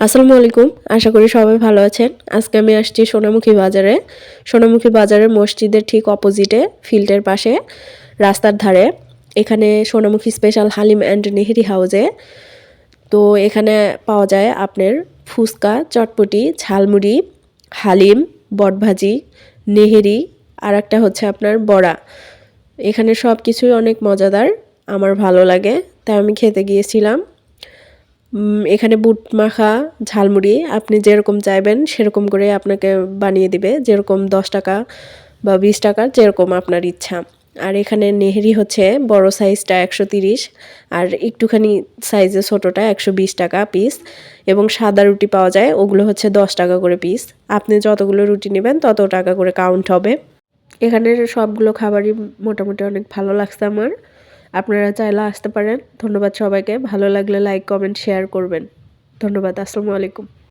আসসালামু আলাইকুম, আশা করি সবাই ভালো আছেন। আজকে আমি আসছি সোনামুখী বাজারে। সোনামুখী বাজারের মসজিদের ঠিক অপোজিটে, ফিল্ডের পাশে, রাস্তার ধারে। এখানে সোনামুখী স্পেশাল হালিম অ্যান্ড নেহেরি হাউজে। তো এখানে পাওয়া যায় আপনার ফুচকা, চটপটি, ঝালমুড়ি, হালিম, বটভাজি, নেহেরি আর একটা হচ্ছে আপনার বড়া। এখানে সব কিছুই অনেক মজাদার, আমার ভালো লাগে, তাই আমি খেতে গিয়েছিলাম। এখানে বুট মাখা, ঝালমুড়ি, আপনি যেরকম চাইবেন সেরকম করে আপনাকে বানিয়ে দিবে। যেরকম দশ টাকা বা বিশ টাকা, যেরকম আপনার ইচ্ছা। আর এখানে নেহেরি হচ্ছে বড় সাইজটা একশো তিরিশ, আর একটুখানি সাইজে ছোটোটা একশো বিশ টাকা পিস এবং সাদা রুটি পাওয়া যায়, ওগুলো হচ্ছে দশ টাকা করে পিস আপনি যতগুলো রুটি নেবেন, তত টাকা করে কাউন্ট হবে। এখানের সবগুলো খাবারই মোটামুটি অনেক ভালো লাগছে আমার। আপনারা চাইলে আসতে পারেন। ধন্যবাদ সবাইকে। ভালো লাগলে লাইক কমেন্ট শেয়ার করবেন। ধন্যবাদ। আসসালামু আলাইকুম।